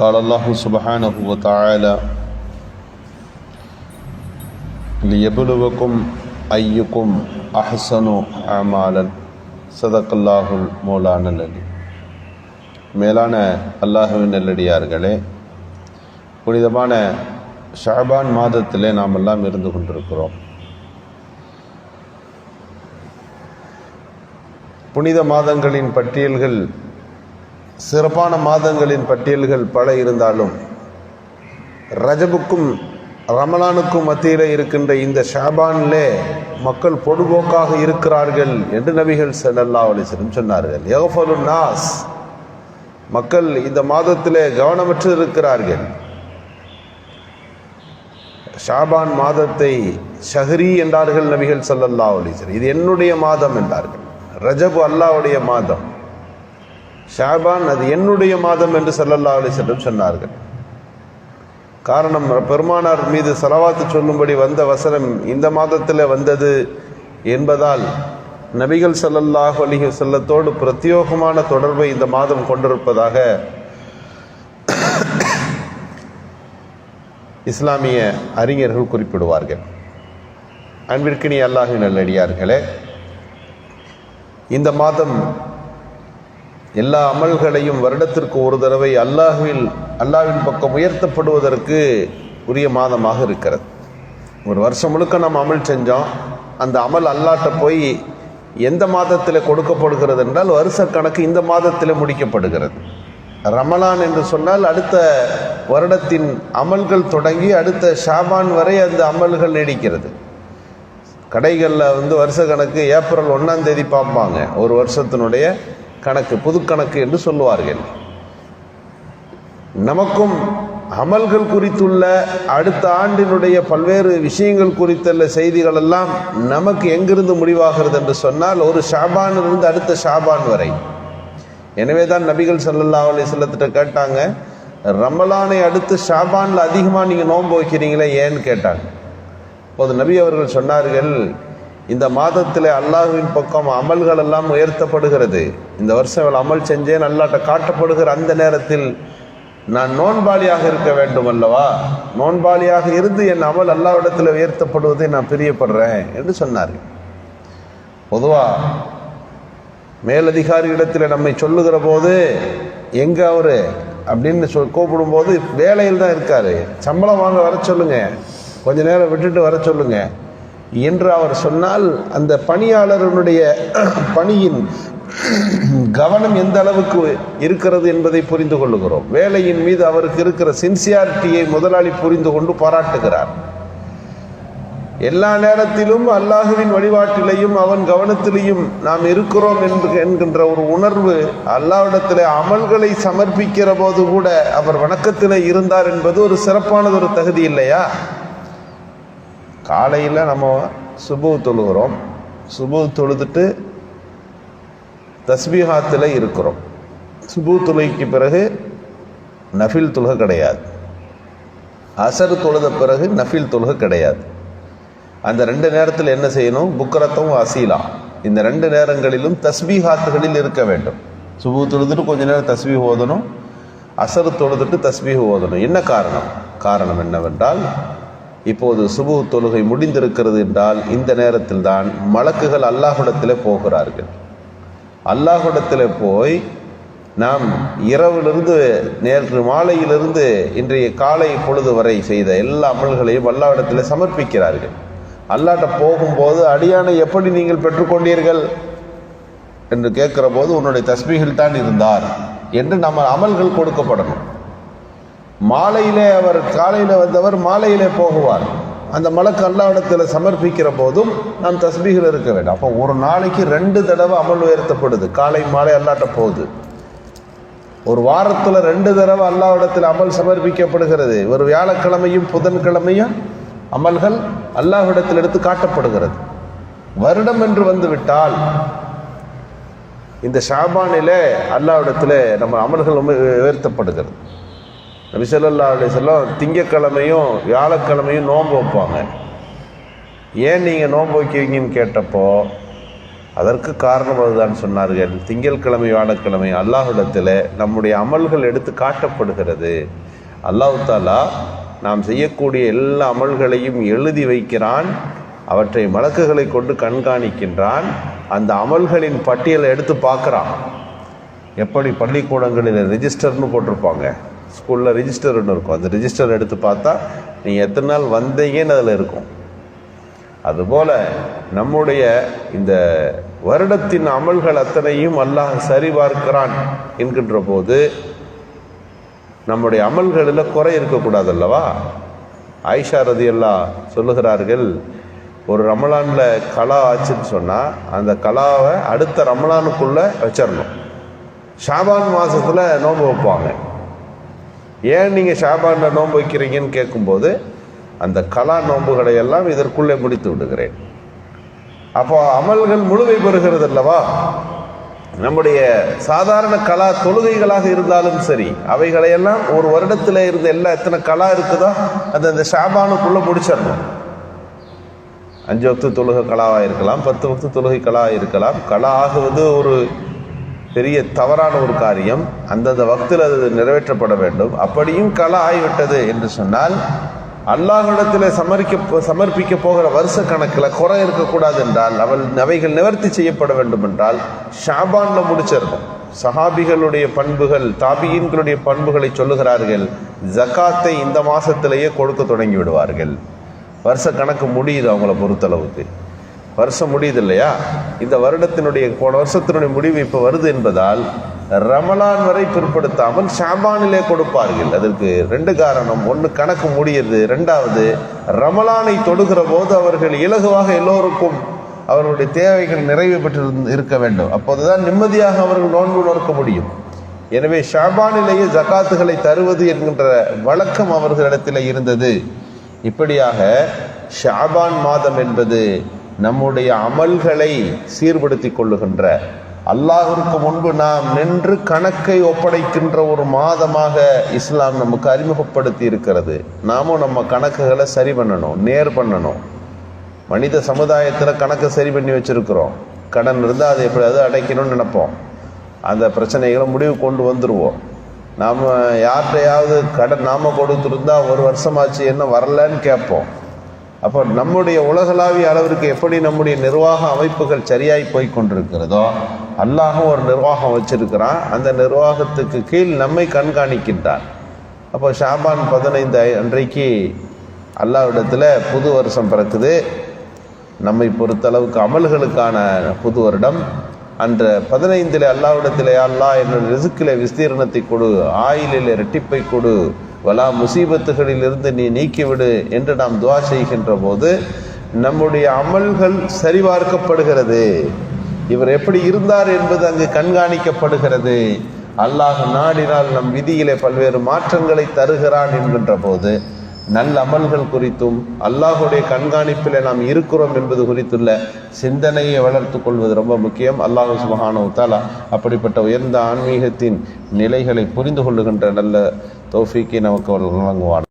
قال الله سبحانه وتعالى ليبلوكم أيكم أحسن أعمالا صدق الله المولانا العلي மேலான அல்லாஹுவின் நல்லடியார்களே புனிதமான ஷாபான் மாதத்திலே நாம் எல்லாம் இருந்து கொண்டிருக்கிறோம் புனித மாதங்களின் பட்டியல்கள் சிறப்பான மாதங்களின் பட்டியல்கள் பல இருந்தாலும் ரஜபுக்கும் ரமலானுக்கும் மத்தியில் இருக்கின்ற இந்த ஷாபானிலே மக்கள் பொடுபோக்காக இருக்கிறார்கள் என்று நபிகள் செல்லல்லா அலைஹி சொன்னார்கள். யஃபலு நாஸ். மக்கள் இந்த மாதத்திலே கவனமற்று இருக்கிறார்கள். ஷாபான் மாதத்தை ஷஹரி என்றார்கள் நபிகள் சல்லல்லா அலைஹி இது என்னுடைய மாதம் என்றார்கள். ரஜபு அல்லாஹ்வுடைய மாதம். ஷாபான் அது என்னுடைய மாதம் என்று ஸல்லல்லாஹு அலி செல்லும் சொன்னார்கள். காரணம் பெருமானார் மீது செலவாத்து சொல்லும்படி வந்த வசனம் இந்த மாதத்தில் வந்தது என்பதால் நபிகள் ஸல்லல்லாஹு அலைஹி செல்லத்தோடு பிரத்யோகமான தொடர்பை இந்த மாதம் கொண்டிருப்பதாக இஸ்லாமிய அறிஞர்கள் குறிப்பிடுவார்கள். அன்பிற்கினி அல்லாஹின் நல்லடியார்களே இந்த மாதம் எல்லா அமல்களையும் வருடத்திற்கு ஒரு தடவை அல்லாஹுவில் அல்லாவின் பக்கம் உயர்த்தப்படுவதற்கு உரிய மாதமாக இருக்கிறது. ஒரு வருஷம் முழுக்க நம்ம அமல் செஞ்சோம். அந்த அமல் அல்லாட்ட போய் எந்த மாதத்தில் கொடுக்கப்படுகிறது என்றால் வருஷ கணக்கு இந்த மாதத்தில் முடிக்கப்படுகிறது. ரமலான் என்று சொன்னால் அடுத்த வருடத்தின் அமல்கள் தொடங்கி அடுத்த ஷாபான் வரை அந்த அமல்கள் நீடிக்கிறது. கடைகளில் வந்து வருஷ கணக்கு ஏப்ரல் ஒன்றாம் தேதி பார்ப்பாங்க. ஒரு வருஷத்தினுடைய கணக்கு புதுக்கணக்கு என்று சொல்லுவார்கள். நமக்கும் அமல்கள் குறித்துள்ள அடுத்த ஆண்டினுடைய பல்வேறு விஷயங்கள் குறித்துள்ள செய்திகள் எல்லாம் நமக்கு எங்கிருந்து முடிவாகிறது என்று சொன்னால் ஒரு ஷாபானிலிருந்து அடுத்த ஷாபான் வரை. எனவே தான் நபிகள் சல்லல்லா அலி சொல்லத்திட்ட கேட்டாங்க ரமலானை அடுத்து ஷாபானில் அதிகமாக நீங்கள் நோன்பு வைக்கிறீங்களே ஏன்னு கேட்டாங்க. அப்போது நபி அவர்கள் சொன்னார்கள் இந்த மாதத்தில் அல்லாஹுவின் பக்கம் அமல்கள் எல்லாம் உயர்த்தப்படுகிறது. இந்த வருஷம் இவள் அமல் செஞ்சேன் அல்லாட்ட காட்டப்படுகிற அந்த நேரத்தில் நான் நோன்பாளியாக இருக்க வேண்டும் அல்லவா? நோன்பாளியாக இருந்து என் அமல் அல்லாவிடத்தில் உயர்த்தப்படுவதை நான் பிரியப்படுறேன் என்று சொன்னார் பொதுவாக மேலதிகாரியிடத்தில் நம்மை சொல்லுகிற போது எங்கே அவர்? அப்படின்னு சொல் கூப்பிடும்போது வேலையில் தான் இருக்கார். சம்பளம் வாங்க வர சொல்லுங்கள் கொஞ்ச நேரம் விட்டுட்டு வர சொல்லுங்கள் என்று அவர் சொன்னால் அந்த பணியாளர்களுடைய பணியின் கவனம் எந்த அளவுக்கு இருக்கிறது என்பதை புரிந்து கொள்ளுகிறோம். வேலையின் மீது அவருக்கு இருக்கிற சின்சியாரிட்டியை முதலாளி புரிந்து கொண்டு பாராட்டுகிறார். எல்லா நேரத்திலும் அல்லாஹுவின் வழிபாட்டிலையும் அவன் கவனத்திலையும் நாம் இருக்கிறோம் என்று என்கின்ற ஒரு உணர்வு அல்லாவிடத்தில் அமல்களை சமர்ப்பிக்கிற போது கூட அவர் வணக்கத்தில் இருந்தார் என்பது ஒரு சிறப்பானது ஒரு தகுதி இல்லையா? காலையில் நம்ம சுபு தொழுகிறோம். சுபு தொழுதுட்டு தஸ்பீகாத்தில் இருக்கிறோம். சுபு தொழுகைக்கு பிறகு நஃபில் தொழுகை கிடையாது. அசர் தொழுத பிறகு நஃபில் தொழுகை கிடையாது. அந்த ரெண்டு நேரத்தில் என்ன செய்யணும்? புக்கரத்தும் அசீலா. இந்த ரெண்டு நேரங்களிலும் தஸ்பீஹாத்துகளில் இருக்க வேண்டும். சுபு தொழுதுட்டு கொஞ்ச நேரம் தஸ்பீ ஓதணும். அசர் தொழுதுட்டு தஸ்பீ ஓதணும். என்ன காரணம்? காரணம் என்னவென்றால் இப்போது சுபு தொழுகை முடிந்திருக்கிறது என்றால் இந்த நேரத்தில் தான் மலக்குகள் அல்லாஹுடத்தில் போகிறார்கள். அல்லாஹுடத்தில் போய் நாம் இரவிலிருந்து நேற்று மாலையிலிருந்து இன்றைய காலை பொழுது வரை செய்த எல்லா அமல்களையும் அல்லாவிடத்தில் சமர்ப்பிக்கிறார்கள். அல்லாட்ட போகும்போது அடியானை எப்படி நீங்கள் பெற்றுக்கொண்டீர்கள்? என்று கேட்கிற போது உன்னுடைய தஸ்மிகள் தான் இருந்தார் என்று நம்ம அமல்கள் கொடுக்கப்படணும். மாலையிலே அவர் காலையில் வந்தவர் மாலையிலே போகுவார். அந்த மலக்கு அல்லாவிடத்தில் சமர்ப்பிக்கிற போதும் நாம் தஸ்பீகில் இருக்க வேண்டும். அப்போ ஒரு நாளைக்கு ரெண்டு தடவை அமல் உயர்த்தப்படுது. காலை மாலை அல்லாட்ட போகுது. ஒரு வாரத்தில் ரெண்டு தடவை அல்லாவிடத்தில் அமல் சமர்ப்பிக்கப்படுகிறது. ஒரு வியாழக்கிழமையும் புதன்கிழமையும் அமல்கள் அல்லாஹ்விடத்தில் எடுத்து காட்டப்படுகிறது. வருடம் என்று வந்துவிட்டால் இந்த ஷாபானிலே அல்லாவிடத்தில் நம்ம அமல்கள் உயர்த்தப்படுகிறது. நபி ஸல்லல்லாஹு திங்கக்கிழமையும் வியாழக்கிழமையும் நோன்பு வைப்பாங்க. ஏன் நீங்கள் நோன்பு வைக்கிறீங்கன்னு கேட்டப்போ அதற்கு காரணம் அதுதான் சொன்னார்கள். திங்கட்கிழமை வியாழக்கிழமை அல்லாஹிடத்தில் நம்முடைய அமல்கள் எடுத்து காட்டப்படுகிறது. அல்லாஹ் தாலா நாம் செய்யக்கூடிய எல்லா அமல்களையும் எழுதி வைக்கிறான். அவற்றை மலக்குகளை கொண்டு கண்காணிக்கின்றான். அந்த அமல்களின் பட்டியலை எடுத்து பார்க்குறான். எப்படி? பள்ளிக்கூடங்களில் ரெஜிஸ்டர்னு போட்டிருப்பாங்க. ஸ்கூலில் ரெஜிஸ்டர்னு இருக்கும். அந்த ரிஜிஸ்டர் எடுத்து பார்த்தா நீங்கள் எத்தனை நாள் வந்தீங்கன்னு அதில் இருக்கும். அதுபோல் நம்முடைய இந்த வருடத்தின் அமல்கள் அத்தனையும் அல்லாஹ் சரிபார்க்கிறான் என்கின்ற போது நம்முடைய அமல்களில் குறை இருக்கக்கூடாது அல்லவா ஆயிஷா ரதி சொல்லுகிறார்கள் ஒரு ரமலானில் கலா ஆச்சுன்னு சொன்னால் அந்த கலாவை அடுத்த ரமலானுக்குள்ளே வச்சிடணும் ஷாபான் மாதத்தில் நோன்பு வைப்பாங்க. ஏன் நீங்கள் ஷாபானில் நோன்பு வைக்கிறீங்கன்னு கேட்கும்போது அந்த கலா நோன்புகளை எல்லாம் இதற்குள்ளே முடித்து விடுகிறேன். அப்போ அமல்கள் முழுமை பெறுகிறது அல்லவா? நம்முடைய சாதாரண கலா தொழுகைகளாக இருந்தாலும் சரி அவைகளையெல்லாம் ஒரு வருடத்தில் இருந்த எல்லா எத்தனை கலா இருக்குதோ அது அந்த ஷாபானுக்குள்ளே முடிச்சிடணும். அஞ்சு வக்து தொழுகை கலாவாக இருக்கலாம் பத்து வக்து தொழுகை கலாவாக இருக்கலாம் கலா ஆகுவது ஒரு பெரிய தவறான ஒரு காரியம். அந்தந்த வக்தில் அது நிறைவேற்றப்பட வேண்டும். அப்படியும் கலா ஆகிவிட்டது என்று சொன்னால் அல்லாஹிடத்தில் சமரிக்க சமர்ப்பிக்க போகிற வருஷ கணக்கில் குறை இருக்கக்கூடாது என்றால் அவள் அவைகள் நிவர்த்தி செய்யப்பட வேண்டும் என்றால் ஷாபானில் முடிச்சிடணும். சஹாபிகளுடைய பண்புகள் தாபியின்களுடைய பண்புகளை சொல்லுகிறார்கள் ஜக்காத்தை இந்த மாதத்திலேயே கொடுக்க தொடங்கி விடுவார்கள். வருஷ கணக்கு முடியுது அவங்கள பொறுத்தளவுக்கு. வருஷம் முடியுது இல்லையா இந்த வருடத்தினுடைய போன வருஷத்தினுடைய முடிவு இப்போ வருது என்பதால் ரமலான் வரை பிற்படுத்தாமல் ஷாபானிலே கொடுப்பார்கள். அதற்கு ரெண்டு காரணம். ஒன்று கணக்கு முடியுது. ரெண்டாவது ரமலானை தொடுகிற போது அவர்கள் இலகுவாக எல்லோருக்கும் அவர்களுடைய தேவைகள் நிறைவு பெற்று இருக்க வேண்டும். அப்போதுதான் நிம்மதியாக அவர்கள் நோன்பு நோக்க முடியும். எனவே ஷாபானிலேயே ஜக்காத்துகளை தருவது என்கின்ற வழக்கம் அவர்களிடத்தில் இருந்தது. இப்படியாக ஷாபான் மாதம் என்பது நம்முடைய அமல்களை சீர்படுத்தி கொள்ளுகின்ற அல்லாஹிற்கு முன்பு நாம் நின்று கணக்கை ஒப்படைக்கின்ற ஒரு மாதமாக இஸ்லாம் நமக்கு அறிமுகப்படுத்தி இருக்கிறது. நாமும் நம்ம கணக்குகளை சரி பண்ணணும் நேர் பண்ணணும். மனித சமுதாயத்தில் கணக்கை சரி பண்ணி வச்சுருக்கிறோம். கடன் இருந்தால் அதை எப்படியாவது அடைக்கணும்னு நினைப்போம். அந்த பிரச்சனைகளை முடிவு கொண்டு வந்துடுவோம் நாம் யார்கிட்டையாவது கடன் நாம் கொடுத்துருந்தா ஒரு வருஷமாச்சு என்ன வரலன்னு கேட்போம். அப்போ நம்முடைய உலகளாவிய அளவிற்கு எப்படி நம்முடைய நிர்வாக அமைப்புகள் சரியாய் போய் கொண்டிருக்கிறதோ அல்லாஹும் ஒரு நிர்வாகம் வச்சிருக்கிறான். அந்த நிர்வாகத்துக்கு கீழ் நம்மை கண்காணிக்கின்றான். அப்போ ஷாபான் பதினைந்து அன்றைக்கு அல்லாவிடத்தில் புது வருஷம் பிறக்குது. நம்மை பொறுத்தளவுக்கு அமல்களுக்கான புது வருடம். அன்ற பதினைந்தில் அல்லாவிடத்தில் அல்லாஹ் என்னுடைய ரிசுக்கில் விஸ்தீரணத்தை கொடு ஆயிலில் ரெட்டிப்பை கொடு வலா முசீபத்துகளிலிருந்து நீ நீக்கிவிடு என்று நாம் துவா செய்கின்ற போது நம்முடைய அமல்கள் சரிபார்க்கப்படுகிறது. இவர் எப்படி இருந்தார் என்பது அங்கு கண்காணிக்கப்படுகிறது. அல்லாஹ் நாடினால் நம் விதியிலே பல்வேறு மாற்றங்களை தருகிறான் என்கின்ற போது நல்ல அமல்கள் குறித்தும் அல்லாஹுடைய கண்காணிப்பில் நாம் இருக்கிறோம் என்பது குறித்துள்ள சிந்தனையை வளர்த்து கொள்வது ரொம்ப முக்கியம். அல்லாஹு சுபஹானு தாலா அப்படிப்பட்ட உயர்ந்த ஆன்மீகத்தின் நிலைகளை புரிந்து கொள்ளுகின்ற நல்ல தோஃபிக்கை நமக்கு அவர்கள் வழங்குவான்